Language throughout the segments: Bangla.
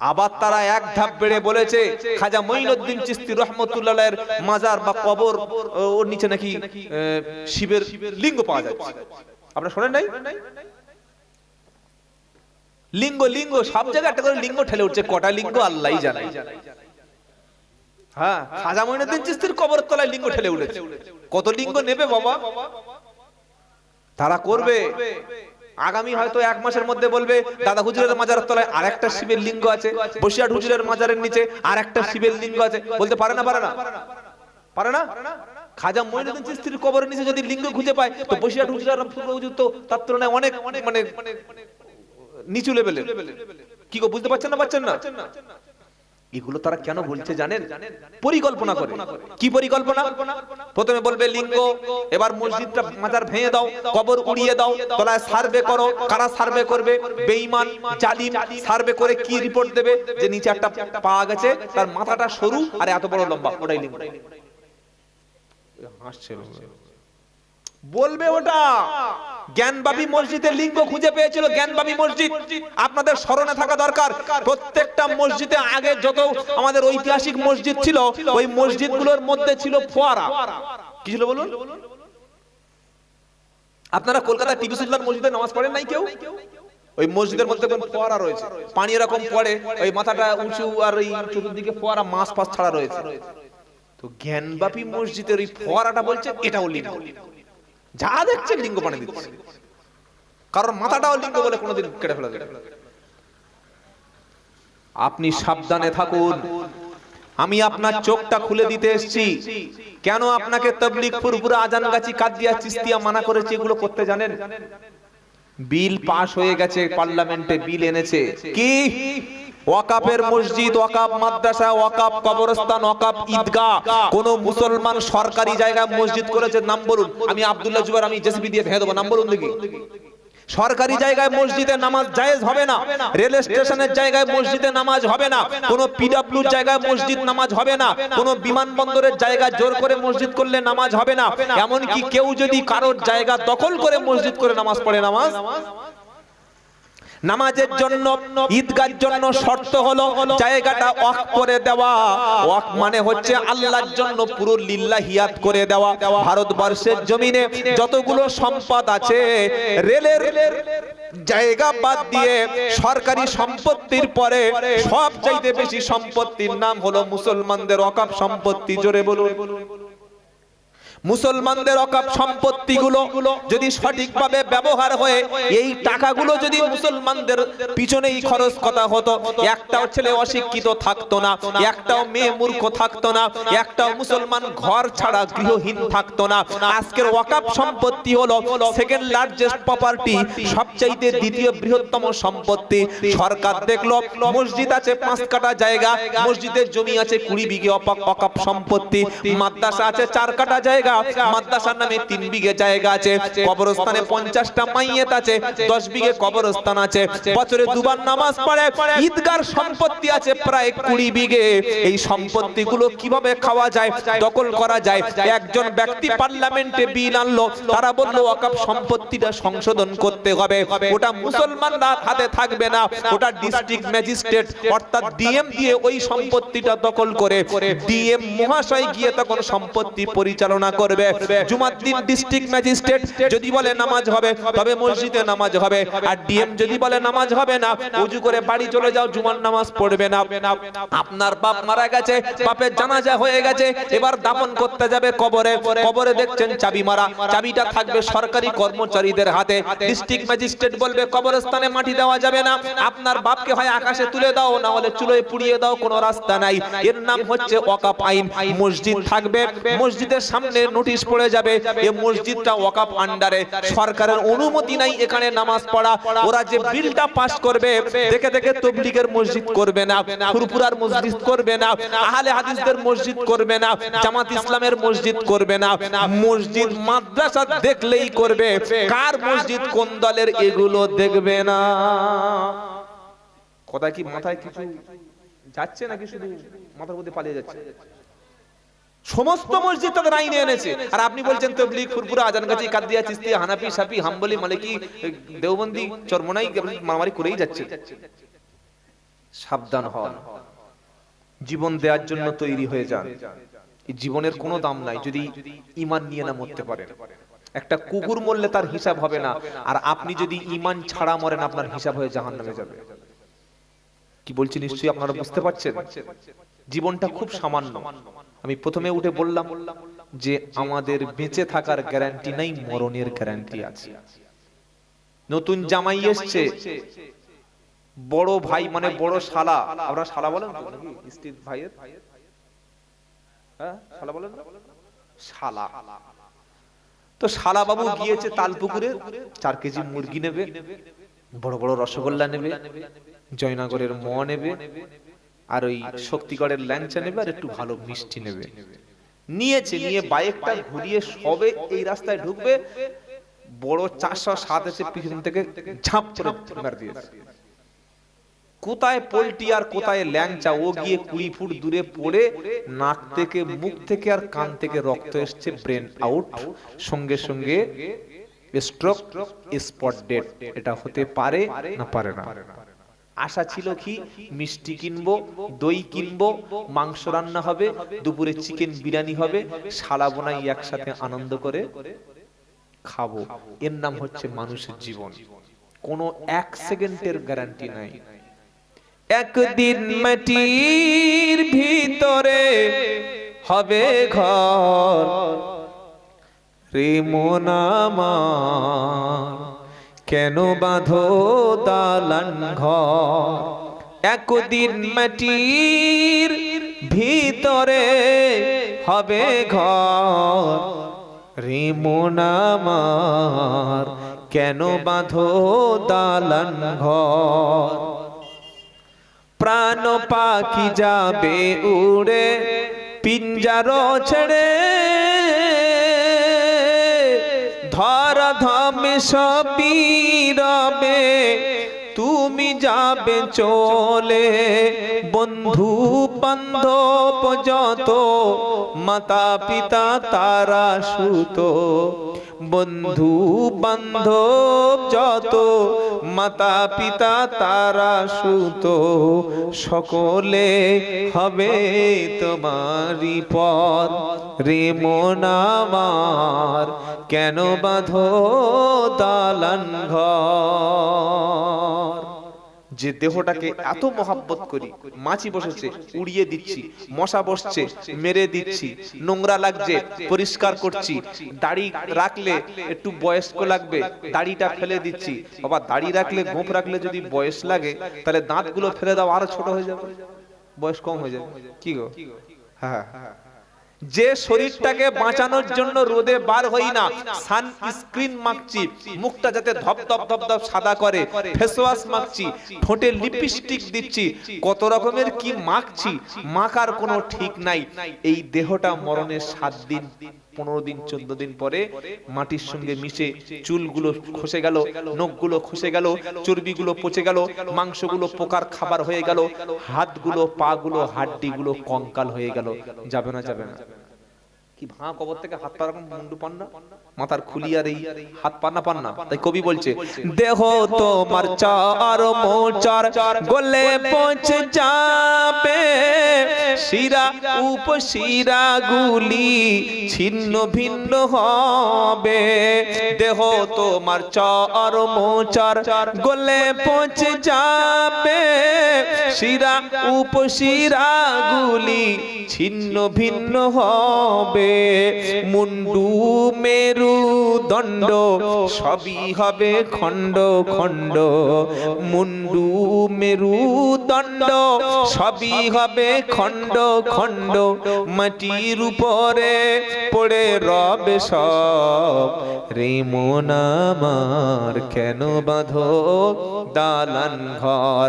আবার তারা এক ধাপ বেড়ে বলেছে, খাজা মঈনুদ্দিন চিস্তি রহমতুল্লাহের মাজার বা কবর ওর নিচে নাকি শিবের লিঙ্গ পাওয়া যাচ্ছে। আপনারা শোনেন নাই? লিঙ্গ লিঙ্গ, সব জায়গায় একটা করে লিঙ্গ ঠেলে উঠছে, কটা লিঙ্গ আল্লাহই জানে। হ্যাঁ খাজা মঈনুদ্দিন চিস্তির কবর তলায় লিঙ্গ ঠেলে উঠেছে। কত লিঙ্গ নেবে বাবা? তারা করবে। আগামী হয়তো এক মাসের মধ্যে বলবে, দাদা হুজুরের মাজারের তলায় আর একটা শিবের লিঙ্গ আছে বসিয়াট হুজুরের মাজারের নিচে আরেকটা শিবের লিঙ্গ আছে। বলতে পারে না পারে না? পারে না? খাজা মঈনুদ্দিন চিস্তির কবরের নিচে যদি লিঙ্গ খুঁজে পায়, তো বসিয়াট হুজুর আর হুজুর তো তার তুলনায় অনেক মানে নিচু লেভেলের কি গো, বুঝতে পারছেন না পাচ্ছেন না? এগুলো তারা কেন বলছে জানেন? পরিকল্পনা করে। কি পরিকল্পনা? প্রথমে বলবে লিঙ্গ এবার মসজিদটা মাজার ভেঙে দাও কবর উড়িয়ে দাও তলায় সার্ভে করো কারা সার্ভে করবে? বেঈমান জালিম সার্ভে করে কি রিপোর্ট দেবে? যে নিচে একটা পাওয়া গেছে তার মাথাটা সরু আর এত বড় লম্বা ওটাই লিঙ্গ। হাসছে। বলবে ওটা। জ্ঞানবাবী মসজিদের লিঙ্গ খুঁজে পেয়েছিল জ্ঞানবাবী মসজিদ। আপনাদের স্মরণে থাকা দরকার। প্রত্যেকটা মসজিদে আগে যত আমাদের ঐতিহাসিক মসজিদ ছিল, ওই মসজিদগুলোর মধ্যে ছিল ফোয়ারা। কি ছিল বলুন? আপনারা কলকাতা টিভি সুলতান মসজিদে নামাজ পড়েন নাই কেউ? ওই মসজিদের মধ্যে ফোয়ারা রয়েছে। পানি এরকম পড়ে, ওই মাথাটা উঁচু আর ওই চতুর্দিকে ফোয়ারা, মাছ ফাছ ছাড়া রয়েছে। তো জ্ঞানবাপী মসজিদের ওই ফোয়ারাটা বলছে, এটাও লিঙ্গ। যা দেখছেন লিঙ্গ পানি দিচ্ছে। কারণ মাথাটাও লিঙ্গ বলে কোনোদিন কেটে ফেলা যাবে আপনি সাবধানে থাকুন। আমি আপনার চোখটা খুলে দিতে এসেছি। কেন আপনাকে তবলিক ফুরফুরা আজান গাছি, কাদিয়া, চিস্তিয়া মানা করেছে এগুলো করতে জানেন? বিল পাশ হয়ে গেছে, পার্লামেন্টে বিল এনেছে। কি? ওয়াকাপের মসজিদ ওয়াকাপ মাদ্রাসা ওয়াকাপ কবরস্থান ওয়াকাপ ঈদগাহ। কোন মুসলমান সরকারি জায়গায় মসজিদ করেছে নাম বলুন। আমি আব্দুল্লাহ জুবার আমি জেসিবি দিয়ে ভেঙে দেবো নাম বলুন দেখি। সরকারি জায়গায় মসজিদে নামাজ জায়েজ হবে না। রেল স্টেশনের জায়গায় মসজিদে নামাজ হবে না। কোনো পিডব্লিউ জায়গায় মসজিদ নামাজ হবে না। কোনো বিমানবন্দরের জায়গায় জোর করে মসজিদ করলে নামাজ হবে না। এমন কি কেউ যদি কারোর জায়গা দখল করে মসজিদ করে নামাজ পড়ে নামাজ নামাজের জন্য, ঈদগার জন্য শর্ত হলো জায়গাটা ওয়াক করে দেওয়া। ওয়াক মানে হচ্ছে আল্লাহর জন্য পুরো লিল্লাহিয়াত করে দেওয়া। ভারতবর্ষের জমিনে যতগুলো সম্পদ আছে, রেলের জায়গা বাদ দিয়ে সরকারি সম্পত্তির পরে সব চাইতে বেশি সম্পত্তির নাম হলো মুসলমানদের অকাপ সম্পত্তি, জোরে বলুন। মুসলমানদের অকাপ সম্পত্তিগুলো যদি সঠিকভাবে ব্যবহার হয়ে এই টাকাগুলো যদি মুসলমানদের পিছনেই খরচ কথা হতো, একটাও ছেলে অশিক্ষিত থাকতো না, একটাও মেয়ে মূর্খ থাকতো না, একটাও মুসলমান ঘর ছাড়া গৃহহীন থাকতো না। আজকের ওয়াকাপ সম্পত্তি হলো সেকেন্ড লার্জেস্ট প্রপার্টি সবচাইতে দ্বিতীয় বৃহত্তম সম্পত্তি। সরকার দেখল, মসজিদ আছে পাঁচ কাটা জায়গা, মসজিদের জমি আছে কুড়ি বিঘে অকাপ সম্পত্তি। মাদ্রাসা আছে চার কাটা জায়গা মাদ্রাসার নামে তিন বিঘে জায়গা আছে, কবরস্থানে পঞ্চাশটা মাইয়েত আছে, দশ বিঘে কবরস্থান আছে, বছরে দুবার নামাজ পড়ে, ঈদগার সম্পত্তি আছে প্রায় কুড়ি বিঘে। এই সম্পত্তিগুলো কীভাবে খাওয়া যায়, দখল করা যায়? একজন ব্যক্তি পার্লামেন্টে বিল আনলো, তারা বলল ওয়াকাপ সম্পত্তিটা সংশোধন করতে হবে। ওটা মুসলমানরা হাতে থাকবে না। ওটা ডিস্ট্রিক্ট ম্যাজিস্ট্রেট, অর্থাৎ ডিএম দিয়ে ওই সম্পত্তিটা দখল করে। ডিএম মহাশয় গিয়ে তখন সম্পত্তি পরিচালনা করবে। জুমার দিন ডিস্ট্রিক্ট ম্যাজিস্ট্রেট যদি বলে নামাজ হবে তবে মসজিদে নামাজ হবে। আর ডিএম যদি বলে নামাজ হবে না উজু করে বাড়ি চলে যাও জুমার নামাজ পড়বে না। আপনার বাপ মারা গেছে বাপের জানাজা হয়ে গেছে এবার দাফন করতে যাবে কবরে। কবরে। দেখছেন চাবি মারা। চাবিটা থাকবে সরকারি কর্মচারীদের হাতে। ডিস্ট্রিক্ট ম্যাজিস্ট্রেট বলবে কবরস্থানে মাটি দেওয়া যাবে না। আপনার বাপকে হয় আকাশে তুলে দাও না হলে চুলোয় পুড়িয়ে দাও কোনো রাস্তা নাই। এর নাম হচ্ছে ওয়াকাপ আইন মসজিদ থাকবে মসজিদের সামনে নোটিশ পড়ে যাবে এই মসজিদটা ওয়াকাপ আন্ডারে সরকারের অনুমতি নাই এখানে নামাজ পড়া। ওরা যে বিলটা পাস করবে দেখে দেখে তবলিগের মসজিদ করবে না। ফুরফুরার মসজিদ করবে না। আহলে হাদিসদের মসজিদ করবে না। জামাত ইসলামের মসজিদ করবে না। মসজিদ মাদ্রাসা দেখলেই করবে। কার মসজিদ কোন দলের এগুলো দেখবে না? কথা কি মাথায় কিছু যাচ্ছে নাকি শুধু মাথার মধ্যে পালিয়ে যাচ্ছে? সমস্ত মসজিদ তাদের আইনে এনেছে। আর আপনি বলছেন, তবলিগ, ফুরফুরা আজান গাছি কাদিয়া চিস্তি হানাফি সাফি হাম্বলি, মালিকি, দেওবন্দি, চরমনাই মারামারি করেই যাচ্ছে। সাবধান হন জীবন দেওয়ার জন্য তৈরি হয়ে যান। জীবনের কোনো দাম নাই, যদি ইমান নিয়ে না মরতে পারেন। একটা কুকুর মরলে তার হিসাব হবে না। আর আপনি যদি ইমান ছাড়া মরেন, আপনার হিসাব হয়ে জাহান নামে যাবে। কি বলছি, নিশ্চয়ই আপনারা বুঝতে পারছেন? জীবনটা খুব সামান্য। আমি প্রথমে উঠে বললাম যে আমাদের বেঁচে থাকার গ্যারান্টি নাই, মরণের গ্যারান্টি আছে। নতুন জামাই এসছে। বড় ভাই মানে বড় শালা। আমরা শালা বলেন ভাইয়ের? হ্যাঁ? শালা বলেন শালা। তো শালা বাবু গিয়েছে তালপুকুরে চার কেজি মুরগি নেবে, বড় বড় রসগোল্লা নেবে, জয়নগরের ম নেবে আর ওই শক্তিগড়ের ল্যাংচা নেবে আর একটু ভালো মিষ্টি নেবে। নিয়েছে নিয়ে বাইকটা ঘুরিয়ে সবে এই রাস্তায় ঢুকবে বড় চারশো সাত এসে পিছন থেকে ঝাঁপ করে মার দিয়েছে। কোথায় পোল্টি আর কোথায় ল্যাংচা ও গিয়ে কুড়ি ফুট দূরে পড়ে নাক থেকে মুখ থেকে আর কান থেকে রক্ত এসছে ব্রেন আউট সঙ্গে সঙ্গে স্ট্রোক স্পট ডেট এটা হতে পারে না পারে না। আশা ছিল কি, মিষ্টি কিনবো, দই কিনবো, মাংস রান্না হবে, দুপুরে চিকেন বিরিয়ানি হবে সালা বোনাই একসাথে আনন্দ করে খাব। এর নাম হচ্ছে মানুষের জীবন। কোনো এক সেকেন্ডের গ্যারান্টি নাই। একদিন মাটির ভিতরে হবে ঘর। রে মোনামার কেন বাঁধো দালান ঘর? একদিন মাটির ভিতরে হবে ঘর। রে মোনামার কেন বাঁধো দালান ঘর? প্রাণ পাখি যাবে উড়ে, পিঞ্জার ছেড়ে সবই রবে তুমি যাবে চলে বন্ধু বান্ধব যত, মাতা পিতা তারা সুত। বন্ধু বান্ধব যত, মাতা পিতা তারা সুত। সকলে হবে তোমারই পর রে মোনামার কেন বাঁধো দালান ঘর? যে দেহটাকে এত মহাব্বত করি, মাছি বসেছে, উড়িয়ে দিচ্ছি, মশা বসছে, মেরে দিচ্ছি, নোংরা লাগছে, পরিষ্কার করছি, দাড়ি রাখলে একটু বয়স্ক লাগবে, দাড়িটা ফেলে দিচ্ছি, বাবা, দাড়ি রাখলে গোপ রাখলে যদি বয়স লাগে, তাহলে দাঁতগুলো ফেলে দাও, আরও ছোট হয়ে যাবে, বয়স কম হয়ে যাবে, কি গো? হ্যাঁ। যে শরীরটাকে বাঁচানোর জন্য রোদে বার হই না সান স্ক্রিন মাখছি, মুখটা যাতে ধপ ধপ ধপ ধপ সাদা করে ফেস ওয়াশ মাখছি, ঠোঁটে লিপস্টিক দিচ্ছি, কত রকমের কি মাখছি, মাখার কোনো ঠিক নাই, এই দেহটা মরণের সাত দিন। পনেরো দিন, চোদ্দ দিন পরে মাটির সঙ্গে মিশে চুলগুলো খসে গেল, নখগুলো খসে গেল, চর্বিগুলো পচে গেল, মাংসগুলো পোকার খাবার হয়ে গেল, হাতগুলো, পাগুলো, হাড্ডিগুলো কঙ্কাল হয়ে গেল। যাবে না যাবে না। কি ভাঙা কবর থেকে হাত পা মুন্ডু পান না? মাথার খুলি আর এই হাত পান না পান না? তাই কবি বলছে, দেহ তোমার চার মোচার গলে পৌঁছে যাবে। শিরা উপশিরা গুলি ছিন্ন ভিন্ন হবে। দেহ তোমার চার মোচার গলে পৌঁছে যাবে। শিরা উপশিরা গুলি ছিন্ন ভিন্ন হবে। মুন্ডু মেরু দণ্ড সবই হবে খণ্ড খণ্ড। মুন্ডু মেরু দণ্ড সবই হবে খণ্ড খণ্ড। মাটির উপরে পড়ে রবে সব। রে আমার কেন বাঁধো দালান ঘর?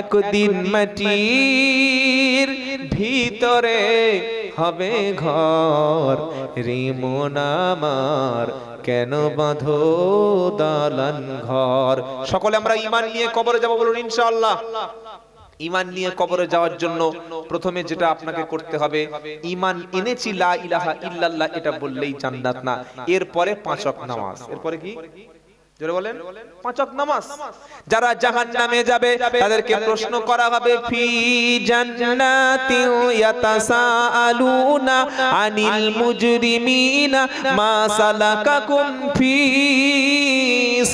একদিন মাটির ভিতরে হবে ঘর। রে মন আমার কেন বাঁধো দালান ঘর? সকলে আমরা ইমান নিয়ে কবরে যাব বলুন ইনশাআল্লাহ। ইমান নিয়ে কবরে যাওয়ার জন্য প্রথমে যেটা আপনাকে করতে হবে ইমান এনেছি লা ইলাহা ইল্লাল্লাহ এটা বললেই জান্নাত। না এরপরে পাঁচ ওয়াক্ত নামাজ। এরপরে কি? জোরে বলেন? পাঁচ ওয়াক্ত নামাজ। যারা জাহান্নামে যাবে তাদেরকে প্রশ্ন করা হবে ফি জান্নাতি ইয়াতাসাআলুনা আনিল মুজরিমিনা মা সালাকাকুম ফি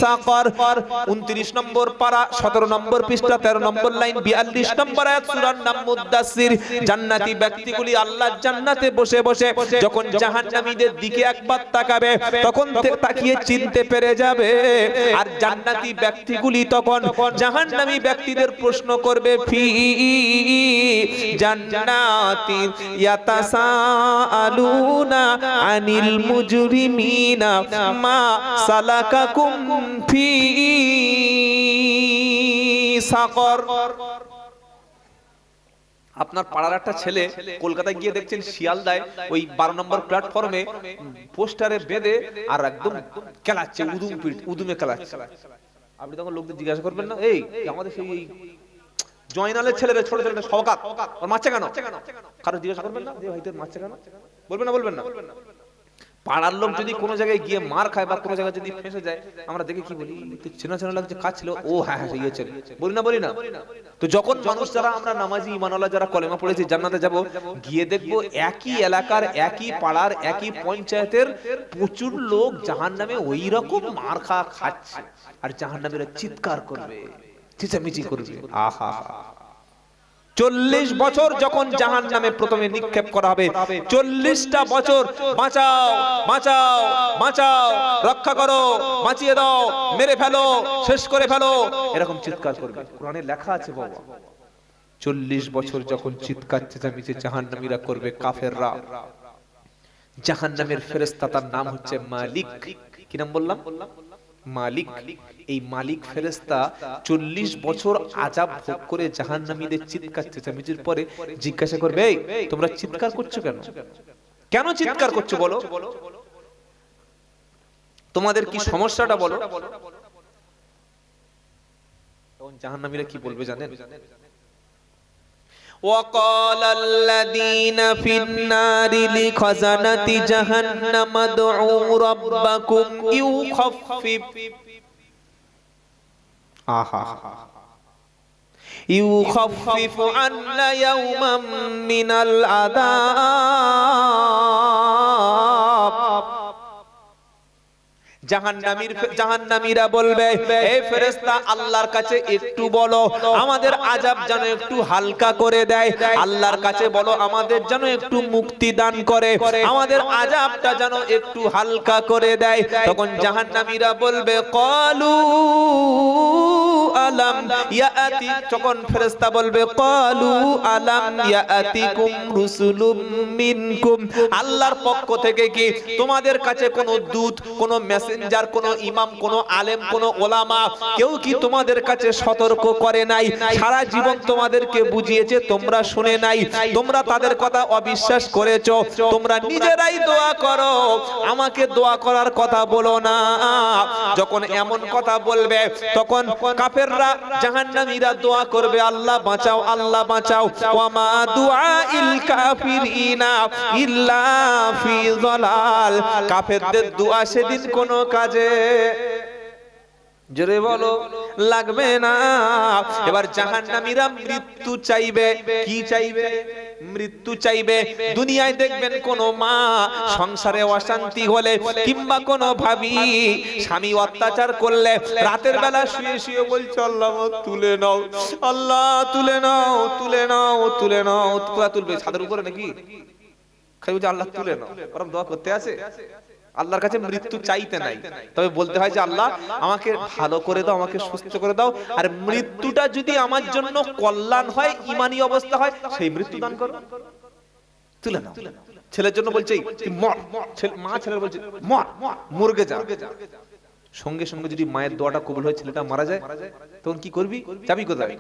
সাকার 29 নম্বর পারা 17 নম্বর পৃষ্ঠা 13 নম্বর লাইন 42 নম্বর আয়াত সূরার নাম মুদ্দাসসির জান্নাতি ব্যক্তিগুলি আল্লাহর জান্নাতে বসে বসে যখন জাহান্নামীদের দিকে একবার তাকাবে, তখন তাকিয়ে চিনতে পেরে যাবে। আর জান্নাতি ব্যক্তিগুলি তখন জাহান্নামী ব্যক্তিদের প্রশ্ন করবে, ফি জান্নাতি ইয়াতাসাআলুনা আনিল মুজরিমিনা মা সালাকাকুম ফি সাকর আপনার পাড়ার একটা ছেলে কলকাতায় গিয়ে দেখছেন শিয়ালদায় ওই বারো নম্বর প্ল্যাটফর্মে পোস্টারে বেঁধে আর একদম খেলাচ্ছে উদুম উদুমে খেলাচ্ছে আপনি তখন লোকদের জিজ্ঞাসা করবেন না? এই আমাদের সেই জয়নালের ছেলেরা ছোট ছেলেটা সকাত ওর মারছে কেন? কারও জিজ্ঞাসা করবেন না? যে ভাই তোর কেন? বলবেন না বলবেন না। পাড়ার লোক যদি কোনো জায়গায় গিয়ে মার খায় বা কোনো জায়গায় যদি ফেসে যায় আমরা দেখে কি বলি? চেনা চেনা লাগছে কাজ ছিল ও হ্যাঁ হ্যাঁ ইয়ে ছিল বলি না বলি না। তো যখন মানুষ যারা আমরা নামাজি ইমানওয়ালা যারা কলেমা পড়েছি জান্নাতে যাব গিয়ে দেখব একই এলাকার একই পাড়ার একই পঞ্চায়েতের প্রচুর লোক জাহান নামে ওই রকম মার খা খাচ্ছে আর জাহান নামের চিৎকার করবে চেঁচামেচি করবে। আহা। চল্লিশ বছর যখন জাহান নামে প্রথমে নিক্ষেপ করা হবে চল্লিশটা বছর বাঁচাও বাঁচাও বাঁচাও রক্ষা করো বাঁচিয়ে দাও মেরে ফেলো শেষ করে ফেলো। এরকম চিৎকার করবে। কোরআনে লেখা আছে বাবা। চল্লিশ বছর যখন চিৎকার চেঁচামেচি জাহান নামীরা করবে কাফেররা। জাহান নামের ফেরেস্তা তার নাম হচ্ছে মালিক। কি নাম বললাম? মালিক, এই মালিক ফেরেস্তা চল্লিশ বছর আজাব ভোগ করে জাহান নামীদের চিৎকার, চেঁচামেচির পরে জিজ্ঞাসা করবে তোমরা চিৎকার করছ কেন? কেন চিৎকার করছ বলো? তোমাদের কি সমস্যাটা বলো? তখন জাহান নামীরা কি বলবে জানেন? وقال الذين في النار لخزنة جهنم ادعوا ربكم يخفف آها يخفف عنا يوما من العذاب জাহান্নামীর জাহান্নামীরা বলবে এই ফেরেশতা, আল্লাহর কাছে একটু বলো, আমাদের আযাব যেন একটু হালকা করে দেয়। আল্লাহর কাছে বলো, আমাদের যেন একটু মুক্তি দান করে। আমাদের আযাবটা যেন একটু হালকা করে দেয়। তখন জাহান্নামীরা বলবে ক্বালু আলাম ইয়াতি তখন ফেরেশতা বলবে ক্বালু আলাম ইয়াতিকুম রুসুলুম মিনকুম। আল্লাহর পক্ষ থেকে কি তোমাদের কাছে কোনো দূত, কোনো মেসেঞ্জার, কোনো ইমাম, কোনো আলেম, কোনো ওলামা, কেউ কি তোমাদের কাছে সতর্ক করে নাই? সারা জীবন তোমাদেরকে বুঝিয়েছে, তোমরা শুনে নাই। তোমরা তাদের কথা অবিশ্বাস করেছ। তোমরা নিজেরাই দোয়া করো। আমাকে দোয়া করার কথা বলো না। যখন এমন কথা বলবে, তখন কাফেররা জাহান্নামীরা দোয়া করবে, আল্লাহ বাঁচাও আল্লাহ বাঁচাও। ওয়ামা দুআইল কাফিরিনা ইল্লা ফি যালাল। কাফেরদের দোয়া সেদিন কোনো কাজে জোরে বলো, লাগবে না। এবার জাহান্নামীরা মৃত্যু চাইবে। কি চাইবে? মৃত্যু চাইবে। দুনিয়ায় দেখবেন কোন মা সংসারে অশান্তি হলে কিংবা কোন ভাবি স্বামী অত্যাচার করলে রাতের বেলা শুয়ে শুয়ে বলছে, আল্লাহ, তুলে নাও। আল্লাহ, তুলে নাও তুলে নাও তুলে নাও। কোথা তুলবে, ছাদের উপরে নাকি? খালি বলছে, আল্লাহ, তুলে নাও। দোয়া করতে আছে? আল্লাহর কাছে মৃত্যু চাইতে নাই। তবে বলতে হয় যে আল্লাহ আমাকে ভালো করে দাও আমাকে সুস্থ করে দাও। আর মৃত্যুটা যদি আমার জন্য কল্যাণ হয় ইমানি অবস্থা হয় সেই মৃত্যু দান করো। তুলে নাও। ছেলের জন্য বলছে মর। ছেলে- মা ছেলের বলছে মর। মুরগে যা। সঙ্গে সঙ্গে যদি মায়ের দোয়াটা কবুল হয় ছেলেটা মারা যায় তখন কি করবি? যাবি কোথায়?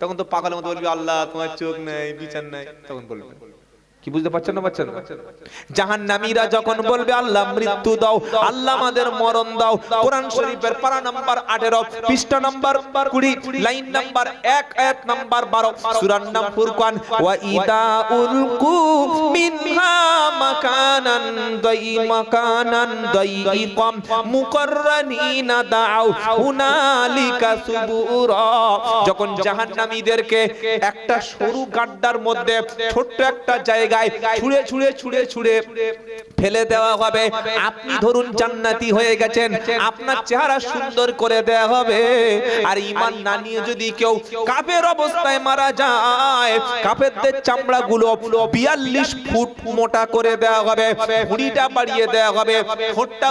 তখন তো পাগলের মতো বলবি আল্লাহ তোমার চোখ নেই বিচার নাই। তখন বলবে। কি বুঝতে পারছেন না পাচ্ছেন জাহান্নামীরা যখন বলবে, আল্লাহ, মৃত্যু দাও, আল্লাহ আমাদের মরণ দাও। কোরআন শরীফের পারা নাম্বার 18 পৃষ্ঠা নাম্বার 20 লাইন নাম্বার 1 আয়াত নাম্বার 12 সূরার নাম ফুরকান উলকু মিনহা মাকানান দাই মাকানান দাও হুনালিকা যখন একটা সরু গাড্ডার মধ্যে ছোট্ট একটা জায়গায়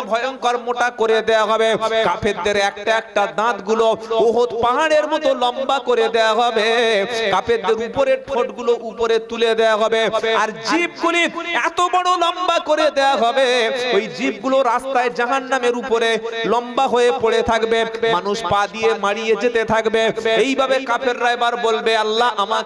ভয়ঙ্কর মোটা করে দেওয়া হবে। কাফেরদের একটা একটা দাঁতগুলো ওহদ পাহাড়ের মতো লম্বা করে দেওয়া হবে। কাফেরদের উপরের ঠোঁটগুলো উপরে তুলে দেওয়া হবে। আর জিভগুলি এত বড় লম্বা করে দেওয়া হবে, ওই জীবগুলো রাস্তায় জাহান্নামের উপরে লম্বা হয়ে পড়ে থাকবে, মানুষ পা দিয়ে মারিয়ে যেতে থাকবে। এইভাবে কাফেররা এবার বলবে, আল্লাহ আমাকে